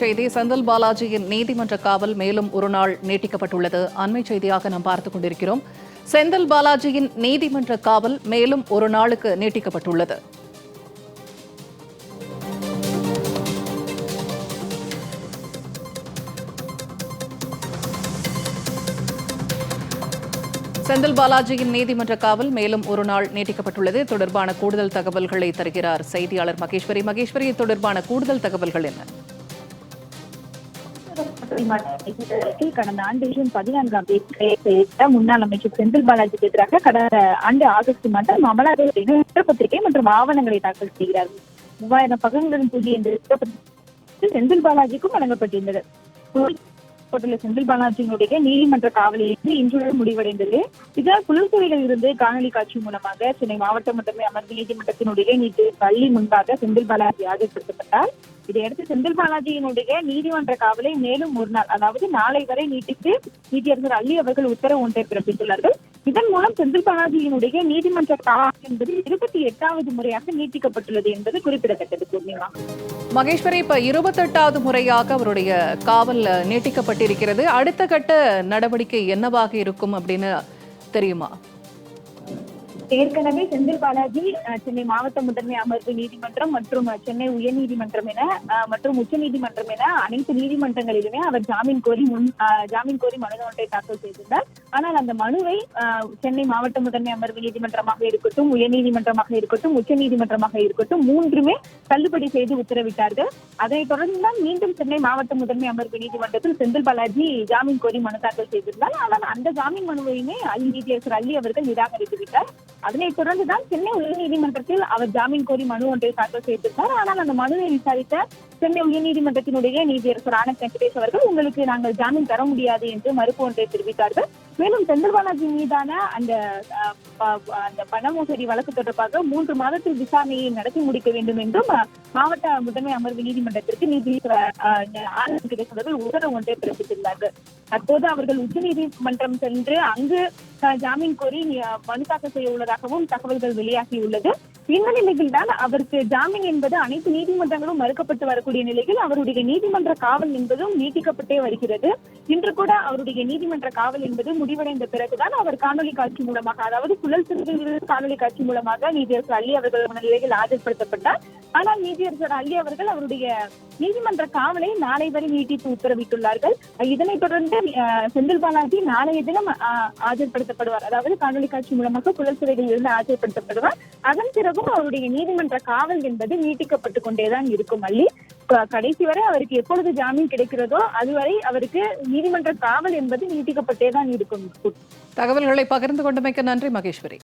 செய்தி செந்தில் பாலாஜியின் நீதிமன்ற காவல் மேலும் ஒரு நாள் நீட்டிக்கப்பட்டுள்ளது. அண்மை செய்தியாக நாம் பார்த்துக் கொண்டிருக்கிறோம். செந்தில் பாலாஜியின் நீதிமன்ற காவல் மேலும் ஒரு நாளுக்கு நீட்டிக்கப்பட்டுள்ளது. செந்தில் பாலாஜியின் நீதிமன்ற காவல் மேலும் ஒரு நாள் நீட்டிக்கப்பட்டுள்ளது. தொடர்பான கூடுதல் தகவல்களை தருகிறார் செய்தியாளர் மகேஸ்வரி. மகேஸ்வரி தொடர்பான கூடுதல் தகவல்கள் என்ன? மாநிலத்தில் கடந்த ஆண்டு ஜூன் பதினான்காம் தேதி கைது செய்யப்பட்ட முன்னாள் அமைச்சர் செந்தில் பாலாஜிக்கு எதிராக கடந்த ஆண்டு ஆகஸ்ட் மாதம் அமலாக்கத்துறை குற்றப்பத்திரிகை மற்றும் ஆவணங்களை தாக்கல் செய்கிறார். மூவாயிரம் பக்கங்களுடன் கூடிய இந்த குற்றப்பத்திரிகை செந்தில் பாலாஜிக்கும் வழங்கப்பட்டிருந்தது. போட்டுள்ள செந்தில் பாலாஜியினுடைய நீதிமன்ற காவலில் இன்றுடன் முடிவடைந்தது. இதனால் புலத்துறையில் இருந்து காணொலி காட்சி மூலமாக சென்னை மாவட்ட மட்டுமே அமர்வு நீதிமன்றத்தினுடைய நீதி பள்ளி முன்பாக செந்தில் பாலாஜி ஆஜர்படுத்தப்பட்டார். இதையடுத்து செந்தில் பாலாஜியினுடைய நீதிமன்ற காவலை மேலும் ஒரு நாள் அதாவது நாளை வரை நீட்டித்து நீதியரசர் அள்ளி அவர்கள் உத்தரவு ஒன்றை பிறப்பித்துள்ளார்கள். இதன் மூலம் செந்தில் பாலாஜியினுடைய நீதிமன்ற காவல் என்பது இருபத்தி எட்டாவது முறையாக நீட்டிக்கப்பட்டுள்ளது என்பது குறிப்பிடத்தக்கது பூர்ணிமா. மகேஸ்வரி இப்ப இருபத்தெட்டாவது முறையாக அவருடைய காவல் நீட்டிக்கப்பட்டிருக்கிறது. அடுத்த கட்ட நடவடிக்கை என்னவாக இருக்கும் அப்படின்னு தெரியுமா? ஏற்கனவே செந்தில் பாலாஜி சென்னை மாவட்ட முதன்மை அமர்வு நீதிமன்றம் மற்றும் சென்னை உயர்நீதிமன்றம் என மற்றும் உச்ச நீதிமன்றம் என அனைத்து நீதிமன்றங்களிலுமே அவர் ஜாமீன் கோரி முன் ஜாமீன் கோரி மனு ஒன்றை தாக்கல் செய்திருந்தார் ஆனால் அந்த மனுவை சென்னை மாவட்ட முதன்மை அமர்வு நீதிமன்றமாக இருக்கட்டும் உயர்நீதிமன்றமாக இருக்கட்டும் உச்ச நீதிமன்றமாக இருக்கட்டும் மூன்றுமே தள்ளுபடி செய்து உத்தரவிட்டார்கள். அதனைத் தொடர்ந்து தான் மீண்டும் சென்னை மாவட்ட முதன்மை அமர்வு நீதிமன்றத்தில் செந்தில் பாலாஜி ஜாமீன் கோரி மனு தாக்கல் செய்திருந்தார். ஆனால் அந்த ஜாமீன் மனுவையுமே அள்ளி நீதியரசர் அள்ளி அவர்கள் நிராகரித்து விட்டார். அதனைத் தொடர்ந்துதான் சென்னை உயர்நீதிமன்றத்தில் அவர் ஜாமீன் கோரி மனு ஒன்றை தாக்கல் செய்திருந்தார். ஆனால் அந்த மனுவை விசாரித்த சென்னை உயர்நீதிமன்றத்தினுடைய நீதியரசர் ஆனந்த் வெங்கடேஷ் அவர்கள் உங்களுக்கு நாங்கள் ஜாமீன் தர முடியாது என்று மறுப்பு ஒன்றை தெரிவித்தார்கள். மேலும் செந்தில் பாலாஜி மீதான அந்த அந்த பண மோசடி வழக்கு தொடர்பாக மூன்று மாதத்தில் விசாரணையை நடத்தி முடிக்க வேண்டும் என்றும் மாவட்ட முதன்மை அமர்வு நீதிமன்றத்திற்கு நீதி அஹ், ஆனந்த் வெங்கடேஷ் உத்தரவு ஒன்றை பிறப்பித்திருந்தார்கள். தற்போது அவர்கள் உச்சநீதிமன்றம் சென்று அங்கு ஜாமீன் கோரி மனு தாக்கல் செய்ய உள்ளதாகவும் தகவல்கள் வெளியாகியுள்ளது. இந்த நிலையில் தான் அவருக்கு ஜாமீன் என்பது அனைத்து நீதிமன்றங்களும் மறுக்கப்பட்டு வரக்கூடிய நிலையில் அவருடைய நீதிமன்ற காவல் என்பதும் நீட்டிக்கப்பட்டே வருகிறது. இன்று கூட அவருடைய நீதிமன்ற காவல் என்பது முடிவடைந்த பிறகுதான் அவர் காணொலி காட்சி மூலமாக அதாவது புழல் சிறுவில் காணொலி காட்சி மூலமாக நீதியரசர் அள்ளி அவர்கள் நிலையில் ஆஜர்படுத்தப்பட்டார். ஆனால் நீதியரசர் அள்ளி அவர்கள் அவருடைய நீதிமன்ற காவலை நாளை வரை நீட்டித்து உத்தரவிட்டுள்ளார்கள். இதனைத் தொடர்ந்து செந்தில் பாலாஜி நாளைய தினம் ஆஜர்படுத்தப்படுவார். அதாவது காணொலி காட்சி மூலமாக புழல் சிறையில் இருந்து ஆஜர்படுத்தப்படுவார். அதன் பிறகும் அவருடைய நீதிமன்ற காவல் என்பது நீட்டிக்கப்பட்டு கொண்டேதான் இருக்கும் அள்ளி. கடைசி வரை அவருக்கு எப்பொழுது ஜாமீன் கிடைக்கிறதோ அதுவரை அவருக்கு நீதிமன்ற காவல் என்பது நீட்டிக்கப்பட்டே தான் இருக்கும். தகவல்களை பகிர்ந்து கொண்டமைக்கு நன்றி மகேஸ்வரி.